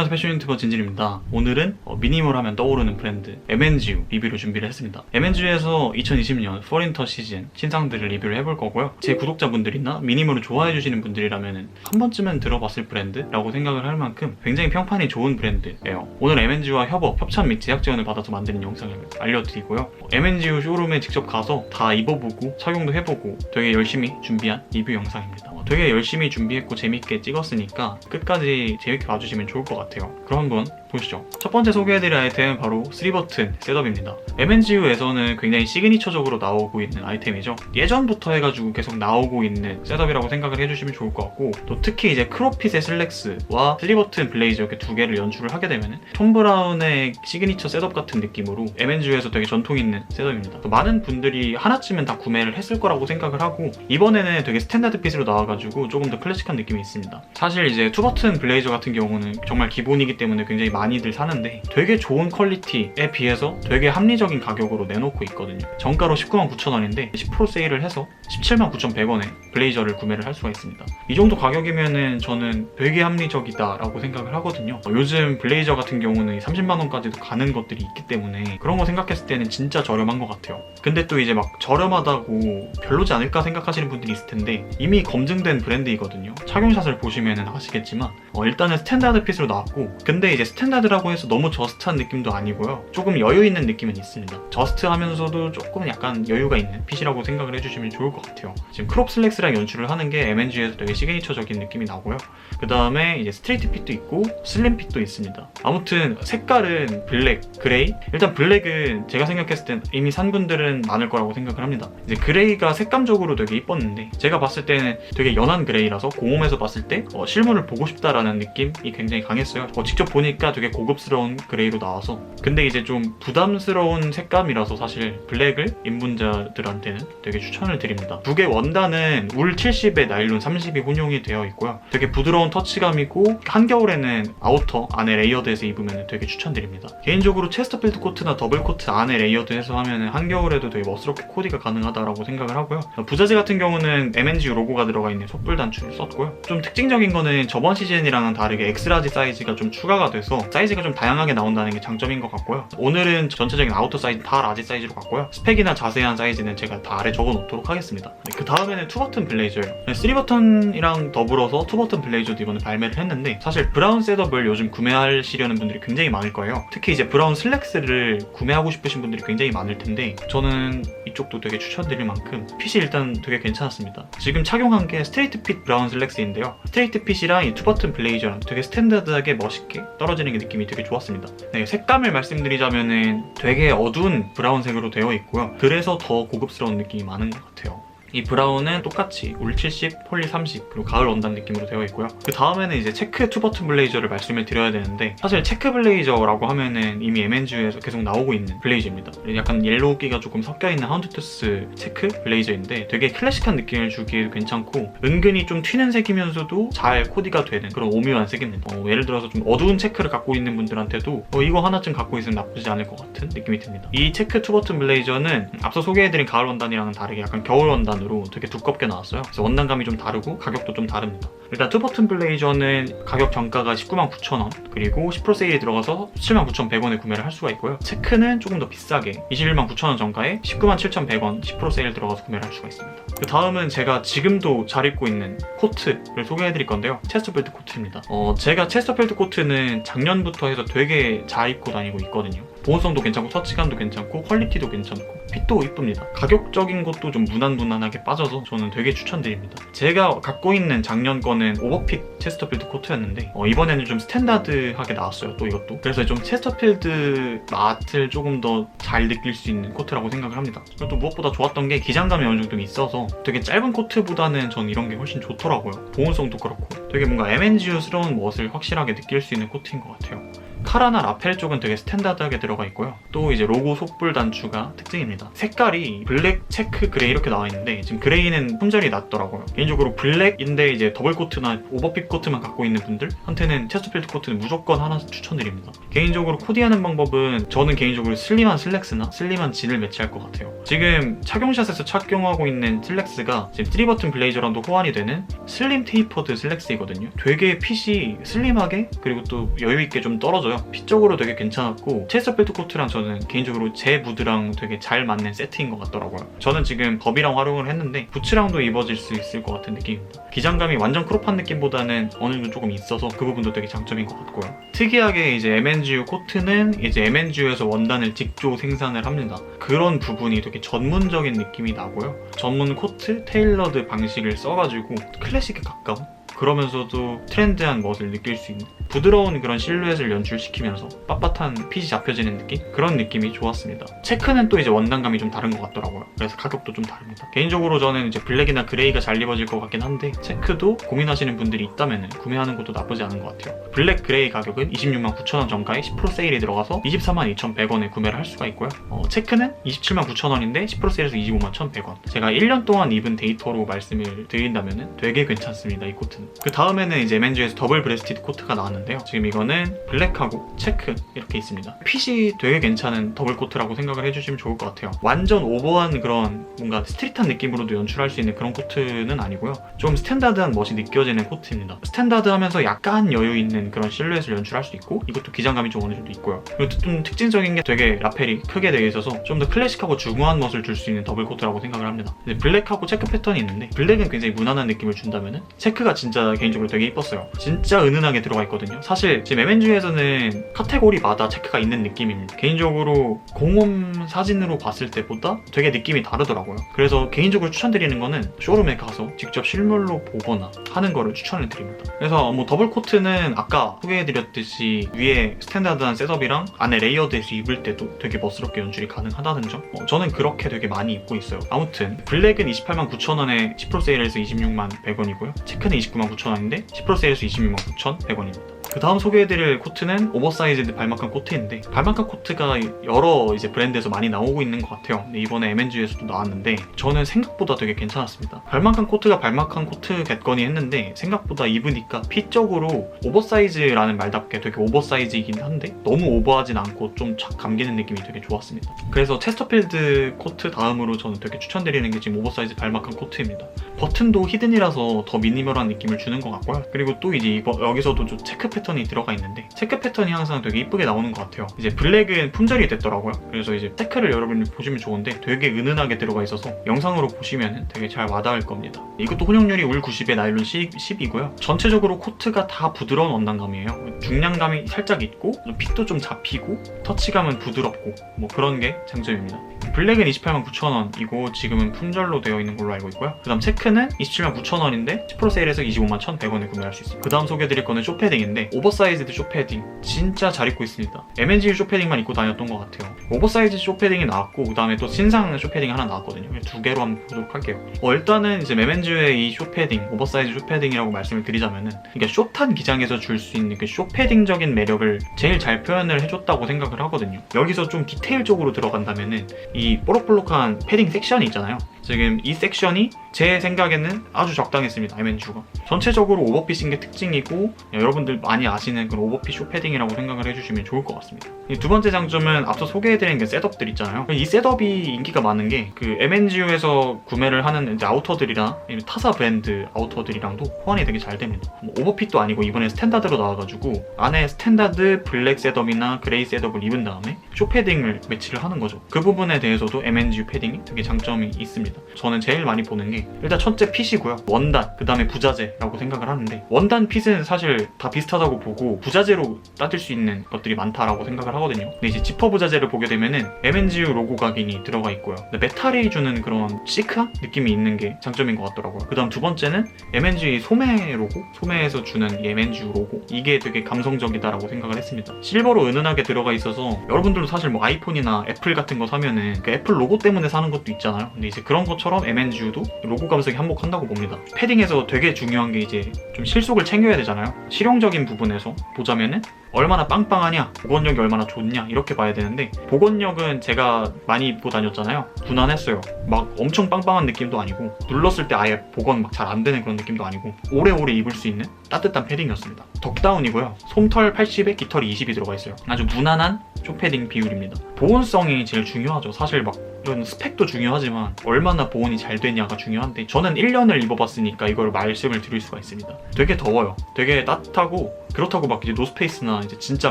안녕하세요 패션 유튜버 진진입니다. 오늘은 어, 미니멀 하면 떠오르는 브랜드 MNGU 리뷰를 준비를 했습니다. MNGU에서 2020년 포린터 시즌 신상들을 리뷰를 해볼 거고요. 제 구독자분들이나 미니멀을 좋아해 주시는 분들이라면 한 번쯤은 들어봤을 브랜드라고 생각을 할 만큼 굉장히 평판이 좋은 브랜드예요. 오늘 MNGU와 협업, 협찬 및 제작 지원을 받아서 만드는 영상을 알려드리고요. MNGU 쇼룸에 직접 가서 다 입어보고 착용도 해보고 되게 열심히 준비한 리뷰 영상입니다. 어, 되게 열심히 준비했고 재밌게 찍었으니까 끝까지 재밌게 봐주시면 좋을 것 같아요. 그럼 한번 보시죠. 첫 번째 소개해드릴 아이템은 바로 3버튼 셋업입니다. MNGU에서는 굉장히 시그니처적으로 나오고 있는 아이템이죠. 예전부터 해가지고 계속 나오고 있는 셋업이라고 생각을 해주시면 좋을 것 같고 또 특히 이제 크롭핏의 슬랙스와 3버튼 블레이저 이렇게 두 개를 연출을 하게 되면 톰 브라운의 시그니처 셋업 같은 느낌으로 MNGU에서 되게 전통 있는 셋업입니다. 또 많은 분들이 하나쯤은 다 구매를 했을 거라고 생각을 하고 이번에는 되게 스탠다드 핏으로 나와가지고 조금 더 클래식한 느낌이 있습니다. 사실 이제 투버튼 블레이저 같은 경우는 정말 기본이기 때문에 굉장히 많이들 사는데 되게 좋은 퀄리티에 비해서 되게 합리적인 가격으로 내놓고 있거든요. 정가로 19만 9천 원인데 10% 세일을 해서 17만 9,100원에 블레이저를 구매를 할 수가 있습니다. 이 정도 가격이면은 저는 되게 합리적이다라고 생각을 하거든요. 어, 요즘 블레이저 같은 경우는 30만 원까지도 가는 것들이 있기 때문에 그런 거 생각했을 때는 진짜 저렴한 것 같아요. 근데 또 이제 막 저렴하다고 별로지 않을까 생각하시는 분들이 있을 텐데 이미 검증된 브랜드이거든요. 착용샷을 보시면은 아시겠지만 어, 일단은 스탠다드 핏으로 나왔고 근데 이제 스탠 다드라고 해서 너무 저스트한 느낌도 아니고요. 조금 여유 있는 느낌은 있습니다. 저스트하면서도 조금 약간 여유가 있는 핏이라고 생각을 해주시면 좋을 것 같아요. 지금 크롭 슬랙스랑 연출을 하는 게 MNG에서 되게 시그니처적인 느낌이 나고요. 그 다음에 이제 스트레이트 핏도 있고 슬림 핏도 있습니다. 아무튼 색깔은 블랙, 그레이. 일단 블랙은 제가 생각했을 땐 이미 산 분들은 많을 거라고 생각을 합니다. 이제 그레이가 색감적으로 되게 이뻤는데 제가 봤을 때는 되게 연한 그레이라서 공홈에서 봤을 때 어, 실물을 보고 싶다라는 느낌이 굉장히 강했어요. 어, 직접 보니까 되게 고급스러운 그레이로 나와서 근데 이제 좀 부담스러운 색감이라서 사실 블랙을 입문자들한테는 되게 추천을 드립니다. 두 개 원단은 울 70에 나일론 30이 혼용이 되어 있고요. 되게 부드러운 터치감이고 한겨울에는 아우터 안에 레이어드해서 입으면 되게 추천드립니다. 개인적으로 체스터필드 코트나 더블 코트 안에 레이어드해서 하면 한겨울에도 되게 멋스럽게 코디가 가능하다라고 생각을 하고요. 부자재 같은 경우는 MNG 로고가 들어가 있는 속불 단추를 썼고요. 좀 특징적인 거는 저번 시즌이랑은 다르게 엑스라지 사이즈가 좀 추가가 돼서 사이즈가 좀 다양하게 나온다는 게 장점인 것 같고요. 오늘은 전체적인 아우터 사이즈 다 라지 사이즈로 갔고요. 스펙이나 자세한 사이즈는 제가 다 아래 적어 놓도록 하겠습니다. 네, 그 다음에는 투버튼 블레이저예요. 3버튼이랑 더불어서 투버튼 블레이저도 이번에 발매를 했는데 사실 브라운 셋업을 요즘 구매하시려는 분들이 굉장히 많을 거예요. 특히 이제 브라운 슬랙스를 구매하고 싶으신 분들이 굉장히 많을 텐데 저는 이쪽도 되게 추천드릴 만큼 핏이 일단 되게 괜찮았습니다. 지금 착용한 게 스트레이트 핏 브라운 슬랙스인데요. 스트레이트 핏이랑 이 투버튼 블레이저랑 되게 스탠다드하게 멋있게 떨어지는 게 느낌이 되게 좋았습니다. 네, 색감을 말씀드리자면은 되게 어두운 브라운색으로 되어 있고요. 그래서 더 고급스러운 느낌이 많은 것 같아요. 이 브라운은 똑같이 울 70, 폴리 30, 그리고 가을 원단 느낌으로 되어 있고요. 그 다음에는 이제 체크 투버튼 블레이저를 말씀을 드려야 되는데 사실 체크 블레이저라고 하면은 이미 MNG에서 계속 나오고 있는 블레이저입니다. 약간 옐로우기가 조금 섞여있는 하운드투스 체크 블레이저인데 되게 클래식한 느낌을 주기에도 괜찮고 은근히 좀 튀는 색이면서도 잘 코디가 되는 그런 오묘한 색입니다. 어, 예를 들어서 좀 어두운 체크를 갖고 있는 분들한테도 어, 이거 하나쯤 갖고 있으면 나쁘지 않을 것 같은 느낌이 듭니다. 이 체크 투버튼 블레이저는 앞서 소개해드린 가을 원단이랑은 다르게 약간 겨울 원단 원단으로 되게 두껍게 나왔어요. 그래서 원단감이 좀 다르고 가격도 좀 다릅니다. 일단 투버튼 블레이저는 가격 정가가 19만 9천 원 그리고 10% 세일이 들어가서 17만 9,100원에 구매를 할 수가 있고요. 체크는 조금 더 비싸게 21만 9천 원 정가에 19만 7,100원 10% 세일 들어가서 구매를 할 수가 있습니다. 그 다음은 제가 지금도 잘 입고 있는 코트를 소개해드릴 건데요. 체스터필드 코트입니다. 어, 제가 체스터필드 코트는 작년부터 해서 되게 잘 입고 다니고 있거든요. 보온성도 괜찮고 터치감도 괜찮고 퀄리티도 괜찮고 핏도 이쁩니다. 가격적인 것도 좀 무난무난하게 빠져서 저는 되게 추천드립니다. 제가 갖고 있는 작년 거는 오버핏 체스터필드 코트였는데 어, 이번에는 좀 스탠다드하게 나왔어요. 또 이것도. 그래서 좀 체스터필드 맛을 조금 더 잘 느낄 수 있는 코트라고 생각을 합니다. 그리고 또 무엇보다 좋았던 게 기장감이 어느 정도 있어서 되게 짧은 코트보다는 전 이런 게 훨씬 좋더라고요. 보온성도 그렇고 되게 뭔가 MNGU스러운 멋을 확실하게 느낄 수 있는 코트인 것 같아요. 카라나 라펠 쪽은 되게 스탠다드하게 들어가 있고요. 또 이제 로고 속불 단추가 특징입니다. 색깔이 블랙, 체크, 그레이 이렇게 나와 있는데 지금 그레이는 품절이 났더라고요. 개인적으로 블랙인데 이제 더블 코트나 오버핏 코트만 갖고 있는 분들한테는 체스터필드 코트는 무조건 하나 추천드립니다. 개인적으로 코디하는 방법은 저는 개인적으로 슬림한 슬랙스나 슬림한 진을 매치할 것 같아요. 지금 착용샷에서 착용하고 있는 슬랙스가 지금 3버튼 블레이저랑도 호환이 되는 슬림 테이퍼드 슬랙스이거든요. 되게 핏이 슬림하게 그리고 또 여유 있게 좀 떨어져요. 핏적으로 되게 괜찮았고 체스터 벨트 코트랑 저는 개인적으로 제 무드랑 되게 잘 맞는 세트인 것 같더라고요. 저는 지금 법이랑 활용을 했는데 부츠랑도 입어질 수 있을 것 같은 느낌입니다. 기장감이 완전 크롭한 느낌보다는 어느 정도 조금 있어서 그 부분도 되게 장점인 것 같고요. 특이하게 이제 MNGU 코트는 이제 MNGU에서 원단을 직조 생산을 합니다. 그런 부분이 되게 전문적인 느낌이 나고요. 전문 코트 테일러드 방식을 써가지고 클래식에 가까운 그러면서도 트렌드한 멋을 느낄 수 있는 부드러운 그런 실루엣을 연출시키면서 빳빳한 핏이 잡혀지는 느낌? 그런 느낌이 좋았습니다. 체크는 또 이제 원단감이 좀 다른 것 같더라고요. 그래서 가격도 좀 다릅니다. 개인적으로 저는 이제 블랙이나 그레이가 잘 입어질 것 같긴 한데 체크도 고민하시는 분들이 있다면 구매하는 것도 나쁘지 않은 것 같아요. 블랙 그레이 가격은 26만 9천원 정가에 10% 세일이 들어가서 24만 2,100원에 구매를 할 수가 있고요. 어, 체크는 27만 9천원인데 10% 세일에서 25만 1,100원. 제가 1년 동안 입은 데이터로 말씀을 드린다면 되게 괜찮습니다. 이 코트는. 그 다음에는 이제 맨즈에서 더블 브레스티드 코트가 나왔는데요. 지금 이거는 블랙하고 체크 이렇게 있습니다. 핏이 되게 괜찮은 더블 코트라고 생각을 해주시면 좋을 것 같아요. 완전 오버한 그런 뭔가 스트릿한 느낌으로도 연출할 수 있는 그런 코트는 아니고요. 좀 스탠다드한 멋이 느껴지는 코트입니다. 스탠다드하면서 약간 여유 있는 그런 실루엣을 연출할 수 있고 이것도 기장감이 좀 어느 정도 있고요. 그리고 좀 특징적인 게 되게 라펠이 크게 되어 있어서 좀 더 클래식하고 중후한 멋을 줄 수 있는 더블 코트라고 생각을 합니다. 블랙하고 체크 패턴이 있는데 블랙은 굉장히 무난한 느낌을 준다면은 체크가 진짜 개인적으로 되게 이뻤어요. 진짜 은은하게 들어가 있거든요. 사실 지금 MNG에서는 카테고리마다 체크가 있는 느낌입니다. 개인적으로 공홈 사진으로 봤을 때보다 되게 느낌이 다르더라고요. 그래서 개인적으로 추천드리는 거는 쇼룸에 가서 직접 실물로 보거나 하는 거를 추천을 드립니다. 그래서 뭐 더블 코트는 아까 소개해드렸듯이 위에 스탠다드한 셋업이랑 안에 레이어드해서 입을 때도 되게 멋스럽게 연출이 가능하다는 점 어, 저는 그렇게 되게 많이 입고 있어요. 아무튼 블랙은 28만 9천 원에 10% 세일해서 26만 100원이고요. 체크는 29만 9천 원인데 10% 세일해서 26만 9,100원입니다. 그 다음 소개해드릴 코트는 오버사이즈드 발막한 코트인데 발막한 코트가 여러 이제 브랜드에서 많이 나오고 있는 것 같아요. 이번에 MNG에서도 나왔는데 저는 생각보다 되게 괜찮았습니다. 발막한 코트가 발막한 코트겠거니 했는데 생각보다 입으니까 핏적으로 오버사이즈라는 말답게 되게 오버사이즈이긴 한데 너무 오버하진 않고 좀 착 감기는 느낌이 되게 좋았습니다. 그래서 체스터필드 코트 다음으로 저는 되게 추천드리는 게 지금 오버사이즈 발막한 코트입니다. 버튼도 히든이라서 더 미니멀한 느낌을 주는 것 같고요. 그리고 또 이제 이거 여기서도 좀 체크 패 턴이 들어가 있는데 체크 패턴이 항상 되게 이쁘게 나오는 것 같아요. 이제 블랙은 품절이 됐더라고요. 그래서 이제 체크를 여러분이 보시면 좋은데 되게 은은하게 들어가 있어서 영상으로 보시면 되게 잘 와닿을 겁니다. 이것도 혼용률이 울 90에 나일론 10, 10이고요. 전체적으로 코트가 다 부드러운 원단감이에요. 중량감이 살짝 있고 핏도 좀 잡히고 터치감은 부드럽고 뭐 그런 게 장점입니다. 블랙은 28만 9천원이고 지금은 품절로 되어 있는 걸로 알고 있고요. 그 다음 체크는 27만 9천원인데 10% 세일해서 25만 1,100원에 구매할 수 있습니다. 그 다음 소개해드릴 거는 쇼패딩인데 오버사이즈드 쇼패딩 진짜 잘 입고 있습니다. MNG 쇼패딩만 입고 다녔던 것 같아요. 오버사이즈 쇼패딩이 나왔고 그 다음에 또 신상 쇼패딩이 하나 나왔거든요. 두 개로 한번 보도록 할게요. 어, 일단은 이제 MNG의 이 쇼패딩, 오버사이즈 쇼패딩이라고 말씀을 드리자면은 이게 숏한 기장에서 줄 수 있는 그 쇼패딩적인 매력을 제일 잘 표현을 해줬다고 생각을 하거든요. 여기서 좀 디테일적으로 들어간다면은 이 뽀록뽀록한 패딩 섹션이 있잖아요. 지금 이 섹션이 제 생각에는 아주 적당했습니다. MNG가 전체적으로 오버핏인 게 특징이고 여러분들 많이 아시는 그런 오버핏 쇼패딩이라고 생각을 해주시면 좋을 것 같습니다. 이두 번째 장점은 앞서 소개해드린 그 셋업들 있잖아요. 이 셋업이 인기가 많은 게 그 MNGU에서 구매를 하는 이제 아우터들이랑 아니면 타사 브랜드 아우터들이랑도 호환이 되게 잘 됩니다. 뭐 오버핏도 아니고 이번에 스탠다드로 나와가지고 안에 스탠다드 블랙 셋업이나 그레이 셋업을 입은 다음에 쇼패딩을 매치를 하는 거죠. 그 부분에 대해서도 MNGU 패딩이 되게 장점이 있습니다. 저는 제일 많이 보는 게 일단 첫째 핏이고요. 원단, 그 다음에 부자재라고 생각을 하는데 원단 핏은 사실 다 비슷하다고 보고 부자재로 따질 수 있는 것들이 많다라고 생각을 하거든요. 근데 이제 지퍼 부자재를 보게 되면은 MNGU 로고 각인이 들어가 있고요. 메탈이 주는 그런 시크한 느낌이 있는 게 장점인 것 같더라고요. 그 다음 두 번째는 MNG 소매 로고, 소매에서 주는 이 MNGU 로고 이게 되게 감성적이다라고 생각을 했습니다. 실버로 은은하게 들어가 있어서 여러분들도 사실 뭐 아이폰이나 애플 같은 거 사면은 그 애플 로고 때문에 사는 것도 있잖아요. 근데 이제 그런 것처럼 MNGU도 로고 감성이 한몫한다고 봅니다. 패딩에서 되게 중요한 게 이제 좀 실속을 챙겨야 되잖아요. 실용적인 부분에서 보자면은 얼마나 빵빵하냐, 복원력이 얼마나 좋냐 이렇게 봐야 되는데 복원력은 제가 많이 입고 다녔잖아요. 무난했어요. 막 엄청 빵빵한 느낌도 아니고 눌렀을 때 아예 복원 막잘 안 되는 그런 느낌도 아니고 오래오래 입을 수 있는 따뜻한 패딩이었습니다. 덕다운이고요. 솜털 80에 깃털이 20이 들어가 있어요. 아주 무난한 쇼패딩 비율입니다. 보온성이 제일 중요하죠. 사실 막 이런 스펙도 중요하지만 얼마나 보온이 잘 되냐가 중요한데 저는 1년을 입어봤으니까 이걸 말씀을 드릴 수가 있습니다. 되게 더워요. 되게 따뜻하고 그렇다고 막 이제 노스페이스나 이제 진짜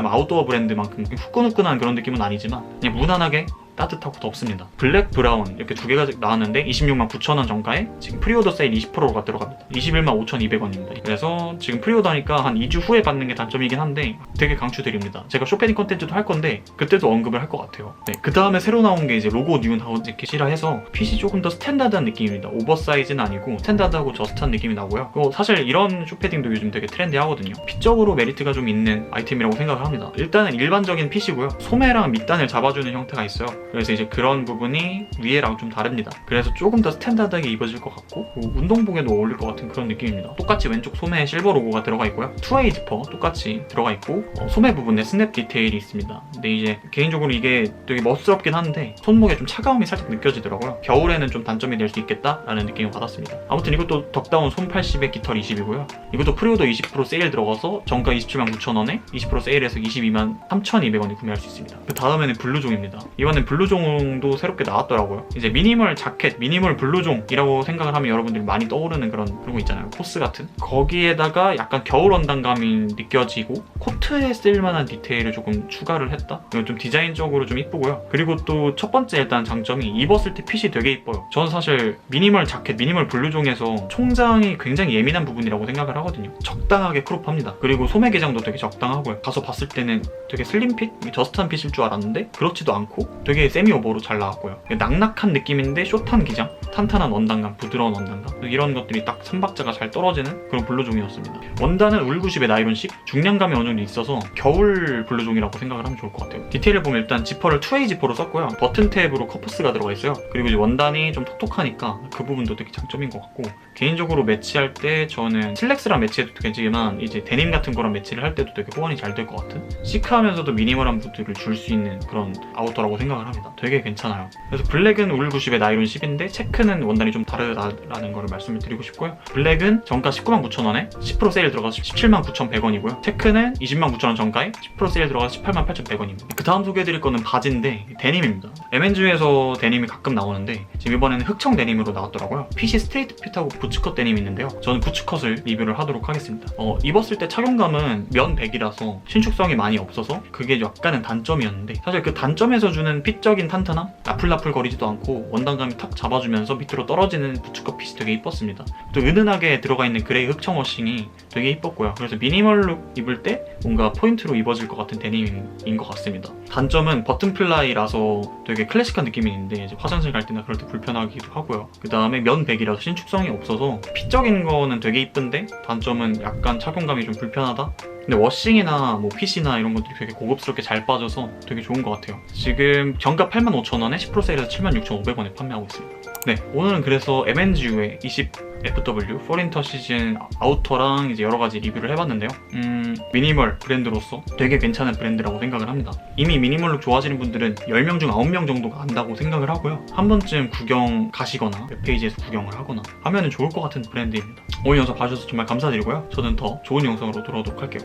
막 아웃도어 브랜드만큼 후끈후끈한 그런 느낌은 아니지만 그냥 무난하게 따뜻하고 덥습니다. 블랙, 브라운 이렇게 두 개가 나왔는데 26만 9천 원 정가에 지금 프리오더 세일 20%가 들어갑니다. 21만 5,200원입니다. 그래서 지금 프리오더니까 한 2주 후에 받는 게 단점이긴 한데 되게 강추드립니다. 제가 쇼패딩 컨텐츠도 할 건데 그때도 언급을 할 것 같아요. 네, 그 다음에 새로 나온 게 이제 로고 뉴 나온 재킷이라 해서 핏이 조금 더 스탠다드한 느낌입니다. 오버사이즈는 아니고 스탠다드하고 저스트한 느낌이 나고요. 사실 이런 쇼패딩도 요즘 되게 트렌디하거든요. 핏적으로 메리트가 좀 있는 아이템이라고 생각을 합니다. 일단은 일반적인 핏이고요. 소매랑 밑단을 잡아주는 형태가 있어요. 그래서 이제 그런 부분이 위에랑 좀 다릅니다. 그래서 조금 더 스탠다드하게 입어질 것 같고 뭐 운동복에도 어울릴 것 같은 그런 느낌입니다. 똑같이 왼쪽 소매에 실버 로고가 들어가 있고요. 투웨이 지퍼 똑같이 들어가 있고 어, 소매 부분에 스냅 디테일이 있습니다. 근데 이제 개인적으로 이게 되게 멋스럽긴 한데 손목에 좀 차가움이 살짝 느껴지더라고요. 겨울에는 좀 단점이 될 수 있겠다라는 느낌을 받았습니다. 아무튼 이것도 덕다운 손 80에 깃털 20이고요. 이것도 프리오더 20% 세일 들어가서 정가 27만 9천 원에 20% 세일해서 22만 3,200원에 구매할 수 있습니다. 그 다음에는 블루종입니다. 이번엔 블루 종도 새롭게 나왔더라고요. 이제 미니멀 자켓, 미니멀 블루종이라고 생각을 하면 여러분들이 많이 떠오르는 그런 그런 거 있잖아요. 코스 같은. 거기에다가 약간 겨울 원단감이 느껴지고 코트에 쓸만한 디테일을 조금 추가를 했다. 이건 좀 디자인적으로 좀 이쁘고요. 그리고 또 첫 번째 일단 장점이 입었을 때 핏이 되게 이뻐요. 저는 사실 미니멀 자켓, 미니멀 블루종에서 총장이 굉장히 예민한 부분이라고 생각을 하거든요. 적당하게 크롭합니다. 그리고 소매 개장도 되게 적당하고요. 가서 봤을 때는 되게 슬림 핏, 저스트한 핏일 줄 알았는데 그렇지도 않고 되게 세미 오버로 잘 나왔고요. 낙낙한 느낌인데 숏한 기장, 탄탄한 원단감, 부드러운 원단감 이런 것들이 딱 3박자가 잘 떨어지는 그런 블루종이었습니다. 원단은 울90의 나이론식, 중량감이 어느 정도 있어서 겨울 블루종이라고 생각을 하면 좋을 것 같아요. 디테일을 보면 일단 지퍼를 투웨이 지퍼로 썼고요. 버튼 탭으로 커프스가 들어가 있어요. 그리고 이제 원단이 좀 톡톡하니까 그 부분도 되게 장점인 것 같고 개인적으로 매치할 때 저는 슬랙스랑 매치해도 괜찮지만 이제 데님 같은 거랑 매치를 할 때도 되게 호환이 잘 될 것 같은 시크하면서도 미니멀한 부드를 줄 수 있는 그런 아우터라고 생각을 합니다. 되게 괜찮아요. 그래서 블랙은 울 90의 나이론 10인데 체크는 원단이 좀 다르다라는 거를 말씀을 드리고 싶고요. 블랙은 정가 19만 9천 원에 10% 세일 들어가서 17만 9,100원이고요. 체크는 20만 9천 원 정가에 10% 세일 들어가서 18만 8,100원입니다. 그 다음 소개해드릴 거는 바지인데 데님입니다. MNG에서 데님이 가끔 나오는데 지금 이번에는 흑청 데님으로 나왔더라고요. 핏이 스트레이트 핏하고 부츠컷 데님이 있는데요. 저는 부츠컷을 리뷰를 하도록 하겠습니다. 어, 입었을 때 착용감은 면 100이라서 신축성이 많이 없어서 그게 약간은 단점이었는데 사실 그 단점에서 주는 핏 적인 탄탄함? 나풀나풀 거리지도 않고 원단감이 탁 잡아주면서 밑으로 떨어지는 부츠컷 핏이 되게 이뻤습니다. 또 은은하게 들어가 있는 그레이 흑청 워싱이 되게 이뻤고요. 그래서 미니멀 룩 입을 때 뭔가 포인트로 입어질 것 같은 데님인 것 같습니다. 단점은 버튼 플라이라서 되게 클래식한 느낌이 있는데 화장실 갈 때나 그럴 때 불편하기도 하고요. 그 다음에 면 100이라서 신축성이 없어서 핏적인 거는 되게 이쁜데 단점은 약간 착용감이 좀 불편하다? 근데 워싱이나 뭐 핏이나 이런 것들이 되게 고급스럽게 잘 빠져서 되게 좋은 것 같아요. 지금 정가 85,000원에 10% 세일해서 76,500원에 판매하고 있습니다. 네, 오늘은 그래서 MNGU의 20 FW 포린터 시즌 아우터랑 이제 여러 가지 리뷰를 해봤는데요. 음, 미니멀 브랜드로서 되게 괜찮은 브랜드라고 생각을 합니다. 이미 미니멀룩 좋아하시는 분들은 10명 중 9명 정도가 안다고 생각을 하고요. 한 번쯤 구경 가시거나 웹페이지에서 구경을 하거나 하면 좋을 것 같은 브랜드입니다. 오늘 영상 봐주셔서 정말 감사드리고요. 저는 더 좋은 영상으로 돌아오도록 할게요.